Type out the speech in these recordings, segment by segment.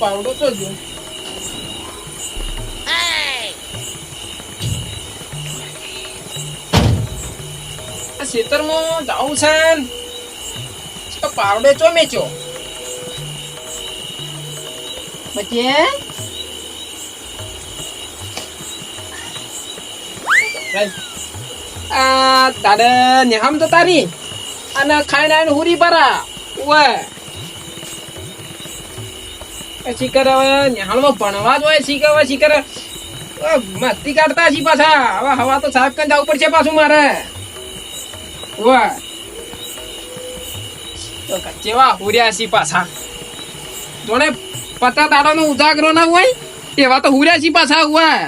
પાવડો તો જો આ ખેતરમાં જાવું છે ન. તો પાવડે ચો મેચ્યો પછી આ તારે નેહામ તો તારી. અને ખાઈને આવીને હુરી ભરા ઓય કરે હવે નિહાળમાં ભણવા જ હોય શીખે હવે શીખે અ, મસ્તી કાઢતા છી પાછા. હવે હવા તો સાફ કરીને જવું પડશે પાછું મારે. વાહ તો કચ્ચેવા હુર્યા છી પાછા. જોને પતા દાડાનો ઉજાગરો ના હોય એવા તો હુર્યા છી પાછા હુઆ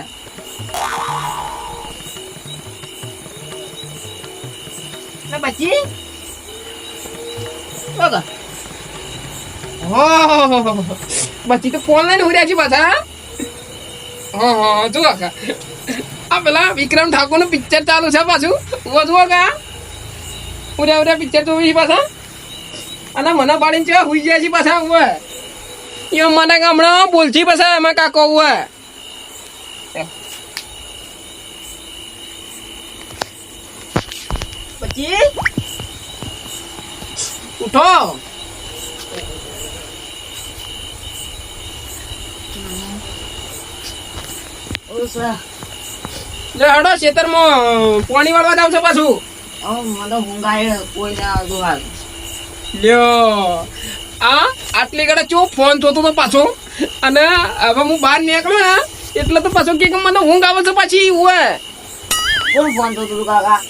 પછી બચ્ચી તો ફોન લઈને ઉડ્યા છે પાછા હા? હા જુઓ કા આ પેલા વિક્રમ ઠાકોરનું પિક્ચર ચાલુ છે પાછું. ઊભો જુઓ કા ઉડ્યા ઉડ્યા પિક્ચર જોવી છે પાછા. અને મને પાડીને છે હુઈ ગયા છે પાછા ઊભો એ મને હમણાં બોલછી પાછા એમાં કાકો ઊભો પછી ઉઠો લે હડો ખેતરમાં પાણી વાળવા જાવ છો પાછું લ્યો આ આટલી ઘડે ચો ફોન જોતો તો પાછો? અને હવે હું બહાર નીકળ્યો ને એટલે તો પાછો કે મને ઊંઘ આવે છે પાછી હોય કોણ ફોન તો તું કાકા?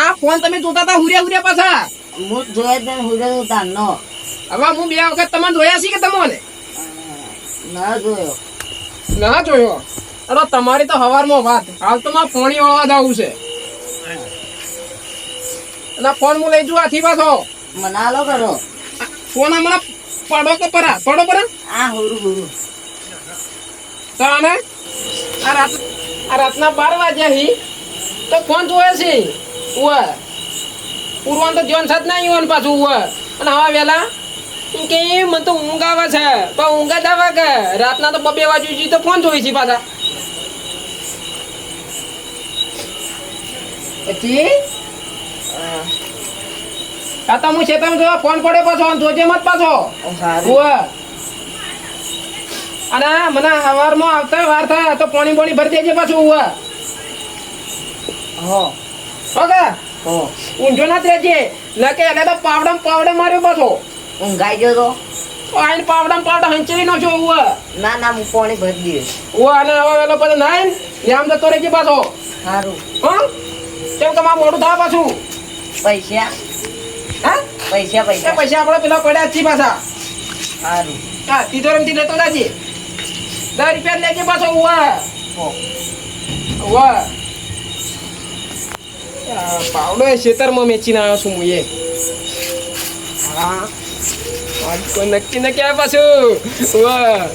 આ ફોન તમે જોતા હતા હુર્યા હુર્યા પાછા? હું જોયા તને હુર્યા જોતા તારનો હવે હું બે વખત તમને જોયા છે કે તમને? ના જોયો. ના જોયો? અરે તમારી તો હવારમાં વાત. હાલ તો મારે પાણી વાળવા જવું છે. અને ફોન હું લઈ જઉં આથી પાછો. મનાલો કરો. આ ફોન હમણાં પડો કે પરા પડો પરા. આ હોરું હોરું. તો આને આ રાત આ રાતના બાર વાગ્યા હી તો ફોન જોવે છે ઉવે. પૂરવાન તો જીવન સાથ ના આવ્યો પાછું ઉવે. અને હવા વેલા એમ કે મને તો ઊંઘ આવે છે. પણ ઊંઘ જ આવે કે? રાતના તો બબે વાગ્યું છે તો ફોન જોઈ છે પાછા. પછી કાતા હું ખેતરમાં જોવા ફોન પડે પાછો જોજે મત પાછો. અને મને સવારમાં આવતા વાર થાય તો પાણી બોણી ભરી દેજે પાછું ઉવે. હો. ઓકે? હો. ઊંઝો ના જ રહેજે. ન કે એને તો પાવડમ પાવડે માર્યો પાછો. ઊંઘાઈ ગયો તો? આઈને પાવડમ પાવડે હંચરી નો છો ઉવે. ના ના હું પાણી ભરી દઈએ ઉવે અને હવે વેલો પછી નાઈન આમ જતો રહેજે પાછો. સારું. હા? કેમ કે મારું મોડું થાય પાછું. પૈસા? હા? પૈસા પૈસા. પૈસા આપણે પેલા પડ્યા છીએ પાછા. સારું. હા તિજોરીમાંથી લેતો જાજે દસ રૂપિયા લેજે પાછો ઉવા. ઉવા. આ પાવડો એ ખેતરમાં મેચીને આવ્યો છું હું એ. હા. આજ નક્કી આવ્યા પાછું. વાહ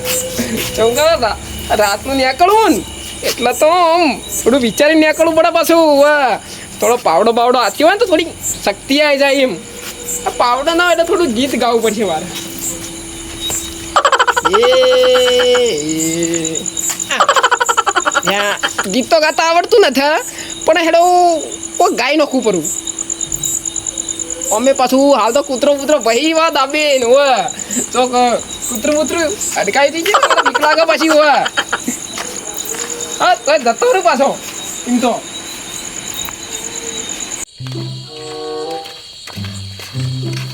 ચમકા રા- રાતનું નીકળવું ને એટલે તો આમ થોડું વિચારીને નીકળવું પડે પાછું વાહ થોડો પાવડો બાવડો આથી હોય ને તો થોડી શક્તિ આવી જાય એમ. આ પાવડો ના હોય એટલે થોડું ગીત ગાવું પડશે મારે. ગીત તો ગાતા આવડતું નથી પણ હેડો કોઈ ગાઈ નખું પડું. અમે પાછું હાલ તો કૂતરો કૂતરો ભાઈ વાત આપે ને હો. તો કૂતરું કૂતરું અટકાઈ થઈ જાય પછી હો. હા તો જતો પાછો. એમ તો.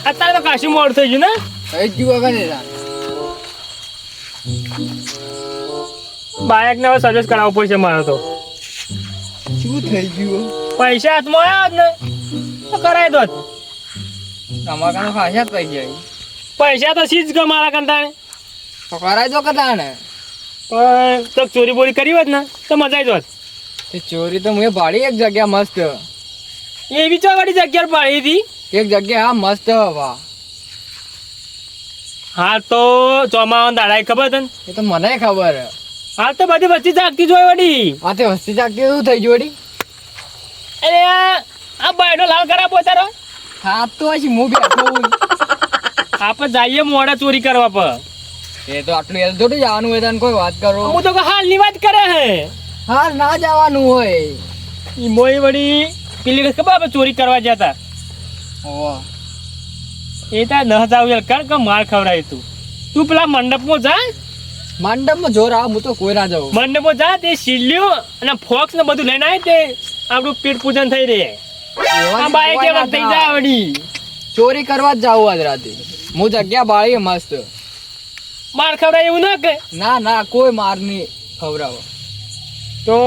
અત્યારે તો કાશી મોડ થઈ ગયું ને? થઈ ગયું વગર બાઇક ને હવે સર્વિસ કરાવવું પડશે મારે તો. શું થઈ ગયું? પૈસા હાથમાં આવ્યા જ ને. તો કરાવી દો તમારા ખાસા જ પૈસા પૈસા તો સીજ ગયો મારા કંટાણે તો કરાય દો કદા ને પણ તો ચોરી બોરી કરી હોત ને તો મજા આવી જોત ચોરી તો મેં ભાડી એક જગ્યા મસ્ત. એવી ચોવાડી જગ્યા ભાડી હતી? એક જગ્યા હા મસ્ત હવા. હાલ તો ચોમાવાનું દાડા ખબર તને? એ તો મને ખબર. હાલ તો બધી વસ્તી જાગતી જોઈ વળી હા તે વસ્તી જાગતી શું થઈ જોડી અરે આ આ બાયડો લાલ કરા પોતારો હા તો હજી હું બેઠો હું. આપણે જઈએ મોડા ચોરી કરવા પર. એ તો આટલું એલ થોડું જવાનું હોય તને કોઈ વાત કરો. હું તો હાલની વાત કરે હે. હા ના જવાનું હોય. ઈ મોય વળી પેલી ખબર આપણે ચોરી કરવા જતા. એ તાર દસ હજાર ઉજાર કર કે માર ખવડાય તું. તું પેલા મંડપમાં જા. મંડપમાં જોર આવ હું તો કોઈ ના જાઉં. મંડપમાં જા તે શીલ્યો અને ફોક્સ ને બધું લઈને આવી તે. આપણું પેટ પૂજન થઈ રહે. આ બાઈક કોઈ એવા થઈ જાય વળી ચોરી કરવા જ જાવ આજ રાતે. હું જગ્યા બાળી મસ્ત. માર ખવડાય એવું ના કે? ના ના કોઈ માર નહીં ખવડાવો. તો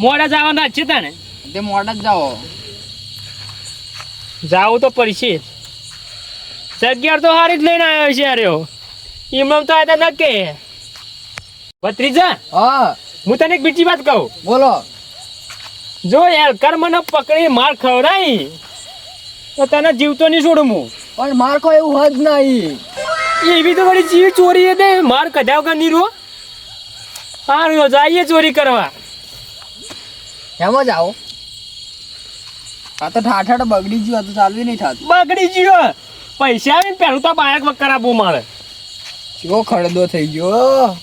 મોડા જવાના જ છે તને તે મોડા જ જાઓ. જાવું તો પડશે. જગ્યા તો હારી જ લઈને આવ્યો છે અરે એમણે તો આ નકે. ભત્રીજા હા. હું તને એક બીજી વાત કહું. બોલો. જો યાર કર મને પકડી માર ખવડાવી તો તને જીવતો નહીં છોડું હું. પણ માર કોઈ એવું હદ નહીં. એવી તો વળી જીવ ચોરી દે. માર કઢાવ કર નીરો હારું જઈએ ચોરી કરવા. એમાં જ આવો આ તો ઠાઠાટ બગડી ગયું આ તો ચાલવી નહીં થતું. બગડી ગયો પૈસા આવીને પહેલું તો બાયક કરાવવું મારે. ચો ખડદો થઈ ગયો.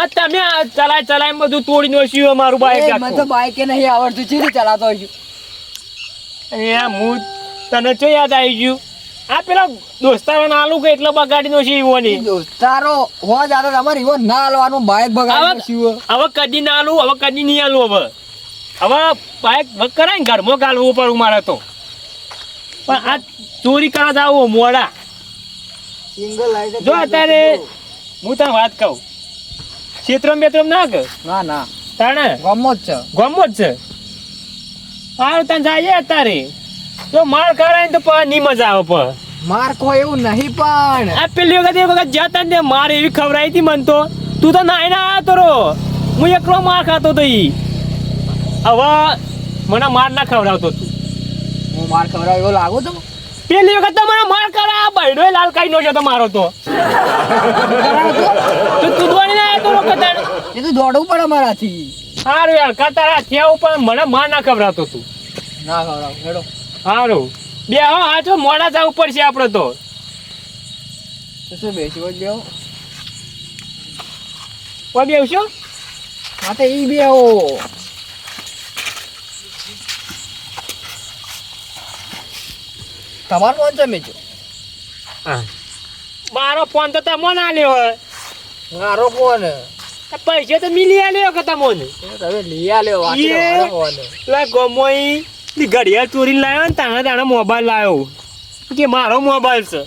આ તમે ચલાય ચલાય બધું તોડી નોશ્યું મારું બાઈક મને તો બાઈક નહીં આવડતું છે ચલાતો હોય એ હું તને ચો યાદ આવી ગયું. આ પેલા દોસ્તારો આલુ કે એટલો બગાડી નો છે ઈવો ની દોસ્તારો હો જાતો તમારે એવો ના હાલવાનું બાઈક બગાડી નો હવે કદી ના આલું હવે કદી નહીં આલું હવે. હવે બાઈક વર્ક કરાય ને ઘરમાં ગાલવું પડું મારે તો. પણ આ ચોરી કરવા જાવ મોડા. સિંગલ જો અત્યારે હું તને વાત કહું. ક્ષેત્રમ બેત્રમ ના કે? ના ના. તાણે? ગમો જ છે. ગમો જ છે? સારું તને જાય અત્યારે. જો માર કરાય ને તો પણ ની મજા આવે પણ. માર કોઈ એવું નહીં પણ. આ પેલી વખત એક વખત જતા ને માર એવી ખવડાવી હતી મન તો તું તો નાઈ ના આવ્યો તો હું એકલો માર ખાતો તો ઈ. હવે મને માર ના ખવડાવતો તું. હું માર ખવડાવ એવો લાગો તો પેલી વખત તો મને માર કરા બૈડો લાલ કાઈ નો જતો મારો તો. તું તું દોડી ના તો રો એ તો દોડવું પડે મારાથી. સારું યાર કતારા થયા ઉપર મને માર ના ખવડાવતો તું. ના ખવડાવ હેડો. સારું બે હો હાચો મોડા જા ઉપર છે આપણો તો. શું બેસી જ લ્યો કોઈ બેવશો હા તો બે બેહો. તમારું ફોન છે મેચો મારો ફોન તો તમને આલ્યો હોય. મારો ફોન પૈસા તો મિલી આલ્યો કે તમને? તમે લઈ આલ્યો વાંચી લો યે. મારો ફોન પેલા ગમોઈ ની ઘડિયાળ ચોરીને લાવ્યો ને તાણે તાણે મોબાઈલ લાવ્યો કે મારો મોબાઈલ છે.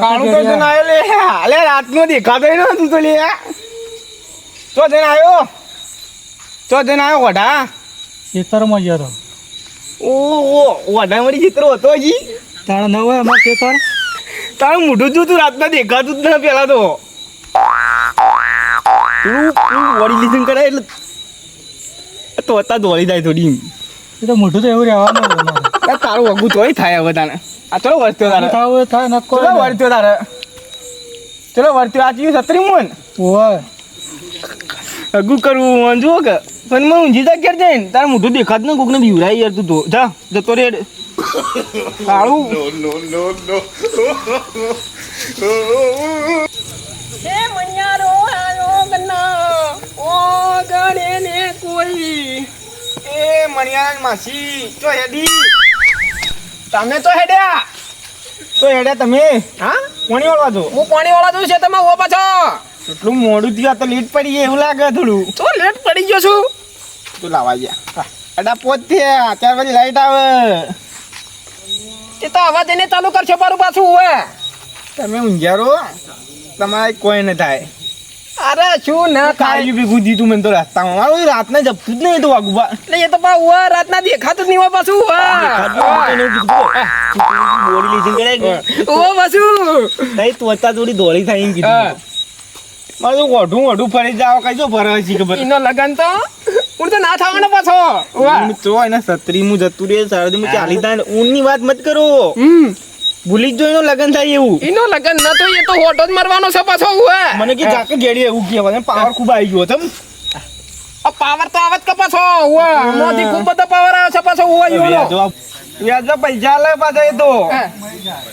કાળું તો આયો લે. રાતનો દેખાતો તું તો લે તો આવ્યો ચો જઈને આવ્યો વઢા ખેતરમાં ગયો તો. ઓ ઓઢા મારી ચિત્ર હતો હજી? તારા નવ હોય અમાર ખેતર? તારું મોઢું જોતું રાતના દેખાતું જ ન પેલા તો. તું તું વળી લીધું કરે એટલે તો અત્યારે દોડી જાય થોડી. એ તો મોઢું તો એવું રહેવાનું તારું વગું તોય થાય હવે તાને આ ચલો વર્ત્યો તારે. થાય થાય નક્કો ચલો વર્ત્યો તારે. ચલો વર્ત્યો આ જીવ સત્રી મોન ઓય અગું કરવું જુઓ કે? પણ મને ઊંઝી જા ક્યારે જાય ને તારે મોઢું દેખાત ને કોકને બીવરાય યાર તું તો. જા જતો રે કાળું. હે મણિયારો આયો ગન્ના ઓ ગણે ને કોઈ. એ મણિયાર માસી તો હેડી. તમે તો હેડ્યા. તો હેડ્યા તમે? હા? પાણી વાળવા દો હું પાણી વાળવા દઉં છે તમે ઓ પાછો. એટલું મોડું થયું તો લેટ પડી ગયા એવું લાગે થોડું. તો લેટ પડી ગયો છું. તું લાવા ગયા. અડા પોત થયા ત્યાર પછી લાઈટ આવે. તે તો અવાજ એને ચાલુ કરશો મારું પાછું હોય તમે ઊંઝારો તમારે કોઈ ન થાય. અરે શું ના થાય? ભેગું દીધું મને તો રસ્તામાં મારું રાતના જપતું જ નહીં તો વાગુ એટલે એ તો પા ઉવા રાતના દેખાતું જ નહીં હોય પાછું બોડી લીધી ઓ પાછું. ત્વચા થોડી ધોળી થાય એમ કીધું. મારે તો ઓઢું વઢું ફરી જાવ કઈ જો ફરવા છે ખબર. ઈનો લગન તો? હું તો ના થવાનો પાછો. હું તો એના સત્રી મુ જતું રે સારદી મુ ચાલી થાય ઊનની વાત મત કરો. હમ. ભૂલી જ એનો લગન થાય એવું. એનો લગન ન તો એ તો હોટો જ મરવાનો છે પાછો હું મને કે જાકે ગેડી એવું કહેવાય પાવર ખૂબ આવી ગયો તમ. આ પાવર તો આવત કે પાછો હું. મોથી ખૂબ બધો પાવર વ્યાજો વ્યાજો પૈસા લે પાછા એ તો.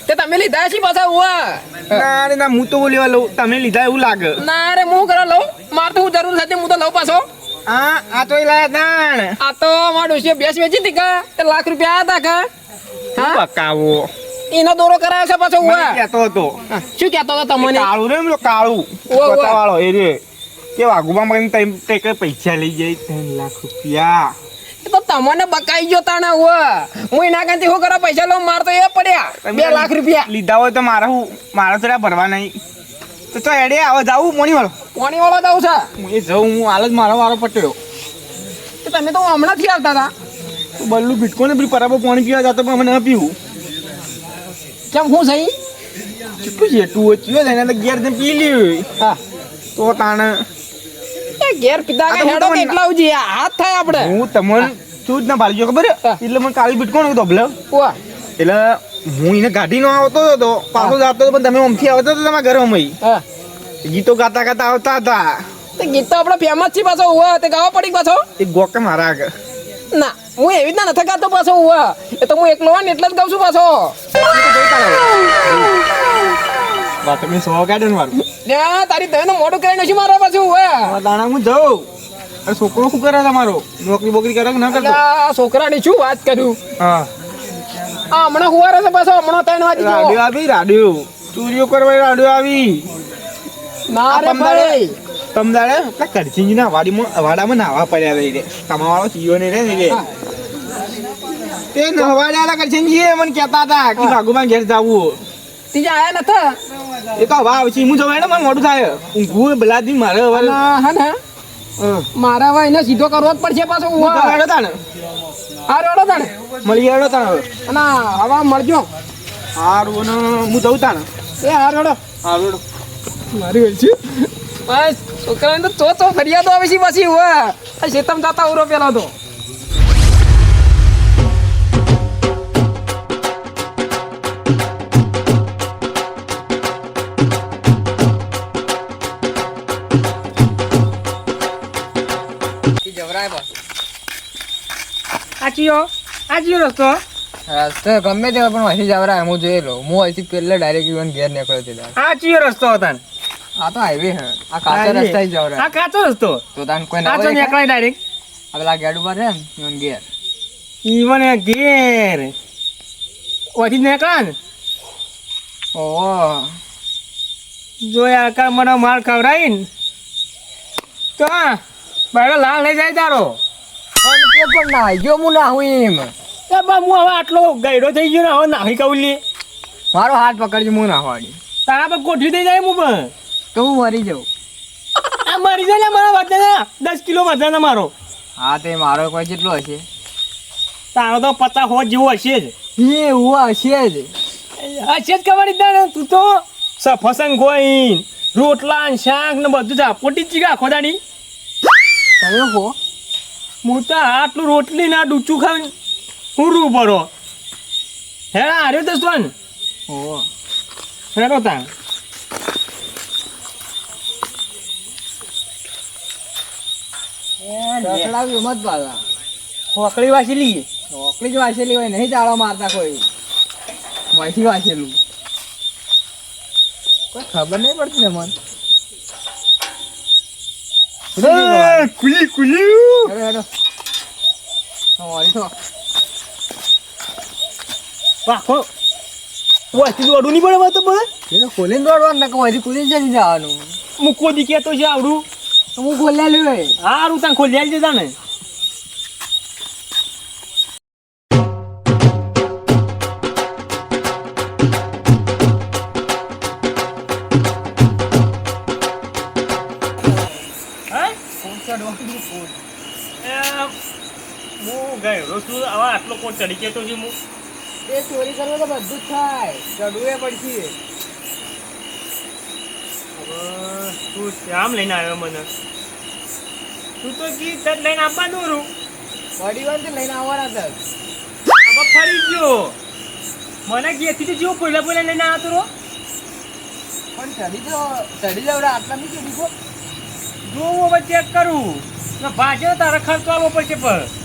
તે તમે લીધા છે પાછા ઉવા? ના રે ના હું તો બોલેવા લઉં તમે લીધા એવું લાગે. ના રે હું કરવા લઉં? માર તો હું જરૂર હતી હું તો લઉં પાછો. હા આ તો એ લાયા તાણ આ તો મારું છે બેસ વેચી હતી કા? તે લાખ રૂપિયા હતા કા? હા? પકાવો એનો દોરો કરાયો છે પાછો મને કેતો હતો. શું કેતો હતો તમને? કાળું રે પેલો કાળું. ઓવા, ઓવા. એ રે. કે વાઘુબા મને તઈ તે કે પૈસા લઈ જાય? ત્રણ લાખ રૂપિયા. તો તમને બકાઈ ગયો તાણે ઉવા હું એના કાંથી હું કરો પૈસા લઉં માર તો એ પડ્યા. બે લાખ રૂપિયા. લીધા હોય તો મારા હું મારા થોડા ભરવા નહીં. તો તો એડે આવો જાવું મોણી વાળો. મોણી વાળો જાવ છે. હું એ જઉં હું હાલ જ મારો વારો પટ્યો તો તમે તો હમણાંથી આવતા હતા. બલ્લુ ભીટકો ને પેલી પરાબો પાણી પીવા જતો પણ મને ન પીવું. કેમ હું સહી કેટલું જેટલું ઓછું હોય ને તો ઘેર પી લીધું હા. તો તાણ ઘેર પિતા આ કે હેડો કેટલા ઉજી આ હાથ થાય આપણે. હું તમને તું જ ના ભાળી ગયો ખબર એટલે મને બીટ કોણ હતો બોલે ઉવા એટલે હું એને ગાડી નો આવતો હતો પાછો જતો હતો પણ તમે ઓમથી આવતો હતો તમારા ઘરે ઓમઈ હા. ગીતો ગાતા ગાતા આવતા હતા. તે ગીત તો આપણે ફેમસ છે પાછો ઉવા તે ગાવા પડી પાછો? એ ગોકે મારા આગળ. ના હું એવી રીતના નથી ગાતો પાછો ઉવા એ તો હું એકલો હોય ને એટલે જ ગાઉં છું પાછો. વાત તમે સો કાઢે ને મારું. ને તારી તને મોઢું કરીને શું મારા પાછું હવે દાણા હું જાઉં. અરે છોકરો શું કરે તમારો નોકરી બોકરી કરે કે ના એટલે કરતો છોકરાની શું વાત કરું? હા. આ હમણાં હુવારે છે પાછો? હમણાં તને વાત રાડ્યો. આવી રાડ્યો. ચોરીઓ કરવા રાડ્યો આવી. ના રે ભાઈ. તમદાડે પેલા ના વાડીમાં વાડામાં નાવા પડ્યા રહી રે. તમારો ચીયો ને રે રે હા. તે નવાડ્યા કરચીજી મને કહેતા હતા કે ભાગુમાં ઘેર જાવું. ત્રીજા આયા નતા એ તો હવા આવશે હું જવાય ને મને મોડું થાય. ઊંઘવું બલાદી મારે હવે હા ને? હા. મારા હવે એને સીધો કરવો જ પડશે પાછો હું ઉવા. તા આ રેડો તાણે. મળી ગયો તા હવે. અને હવા મળજો હારું અને હું જઉં તા ને એ હા રેડો. હારું મારી હોય છે. બસ છોકરાને તો ચો ફરિયાદો આવે છે પાછી આ શેતમ જાતા ઉરો પેલા તો. આચીયો આચીયો રસ્તો. રસ્તો ગમે તે પણ અહીંથી જવરાય હું જોઈ લો હું અહીંથી પહેલે ડાયરેક્ટ ઇવન ઘેર નીકળ્યો તે આચીયો રસ્તો હતો આ તો હાઈવે હે આ કાચા. રસ્તા જવરાય આ કાચો રસ્તો. તો તાન કોઈ ના કાચો નીકળાય ડાયરેક્ટ આ પેલા ગેટ ઉપર છે ઇવન ઘેર. ઇવન ઘેર. ઓથી નીકળા ને? ઓહો. જોયા કા મને માર ખવડાવી તો બાયડો લાલ લઈ જાય તારો. પણ પણ નાહી ગયો હું નાહું એમ એ બા હું હવે આટલો ગયડો થઈ ગયો ને હવે નાહી કઉલી મારો હાથ પકડજો હું ના તારા પર ગોઠવી થઈ જાય હું પણ. તો હું મરી જાઉં. આ મરી જાય ને મારા વજન દસ કિલો વજન મારો. હા તે મારો કોઈ જેટલો હશે. તારો તો પચાસ હોત જેવો હશે જ. એ હું હશે જ. હશે જ ખબર તું તો સફસંગ ગોઈન રોટલા શાક ને બધું જ ચીકા ખોદાડી તમે હો હું તો આટલું રોટલી ના ડૂચું ખાવી હું રૂ પડો હે હાર્યો તો સોન ઓ. હેડો તા રખડાવ્યું મત પાછા હોકળી વાસી લઈએ જ વાંચેલી હોય નહીં ચાળો મારતા કોઈ. માહિતી વાંચેલું કોઈ ખબર નહીં પડતી ને મને. કુલી કુલી. હેડો હેડો હા, વાહો વાસી દોડું નહીં પડે તો એ તો ખોલીને દોડવાનું ને કોઈ ખોલીને જઈ જવાનું મૂકો દીકે તો છે આવડું તો હું ખોલેલું હોય હારું તાન ખોલી આલી જતા ને કોણ ચડી કેતો છું હું? એ ચોરી કરવું તો બધું જ થાય. ચડવું એ પડશે. હવે તું શ્યામ લઈને આવ્યો મને. તું તો કી તત લઈને આપવાનું રૂ. પડી વાર લઈને આવવાના હતા હવે ફરી ગયો. મને ઘેરથી તો જેવો પહેલા પહેલા લઈને આવતો રહો પણ ચડી તો ચડી જાવ આટલા નહીં ચડી કો જોવું હવે ચેક કરું. ભાજ્યો તારે ખર્ચો આવવો પડશે પણ.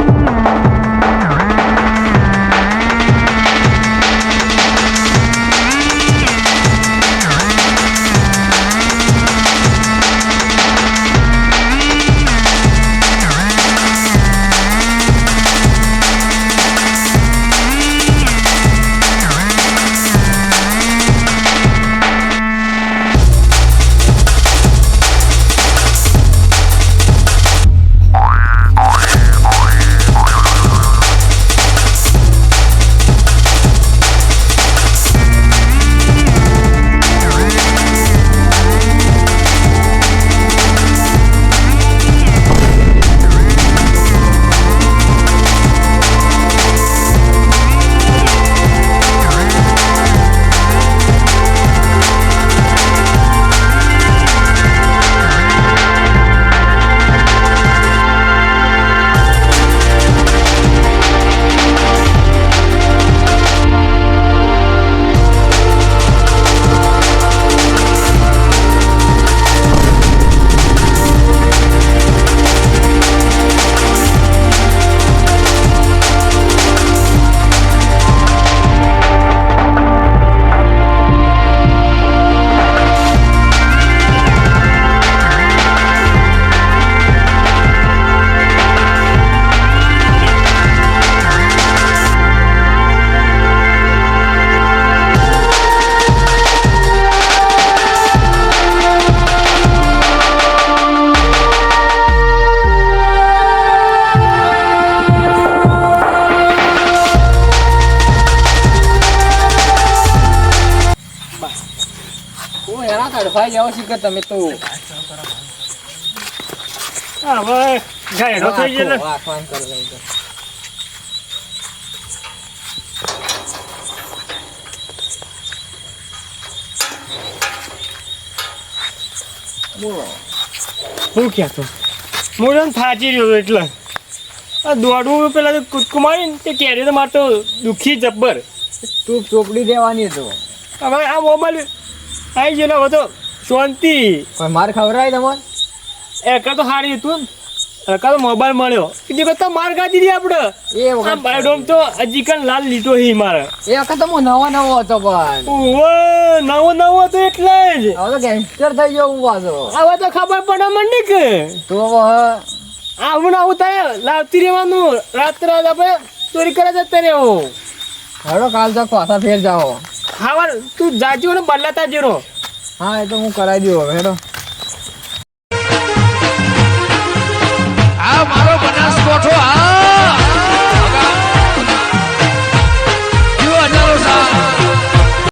હેરા તડફાઈ જાવ છો કે તમે તો? હવે ગાયડો થઈ ગયો આખવાન કરો તમે બોલો. હું કહેતો હું થાચી રહ્યો એટલે. આ દોડવું પેલા તો કૂદકું મારીને તે કેરી તો મારતો દુખી જબ્બર. તું ચોપડી દેવાની હતો હવે આ મોબાઈલ આવી ગયો ને તો શાંતિ. પણ માર ખવડાય તમારે એકા તો સારી હતું એકા તો મોબાઈલ મળ્યો. બીજી કરતા માર કાઢી દીધી આપણે એ વખત બાયડોમ તો હજી કણ લાલ લીધો હી મારે. એ વખત તો હું નવો નવો હતો પણ. ઓ નવો નવો હતો એટલે જ. હવે તો ગેંગસ્ટર થઈ ગયો હું પાછો. હવે તો ખબર પડે મને કે. તો આવું આવું થાય લાવતી રહેવાનું. રાત્રે આપણે ચોરી કરે જતા રહેવું. હેડો કાલ તો પાછા ફેર જાઓ. ખાવા તું જાજો ને બદલાતા જીરો હા એ તો હું કરાવી દઉં હવે હેડો. આ મારો બનાસકોઠો આ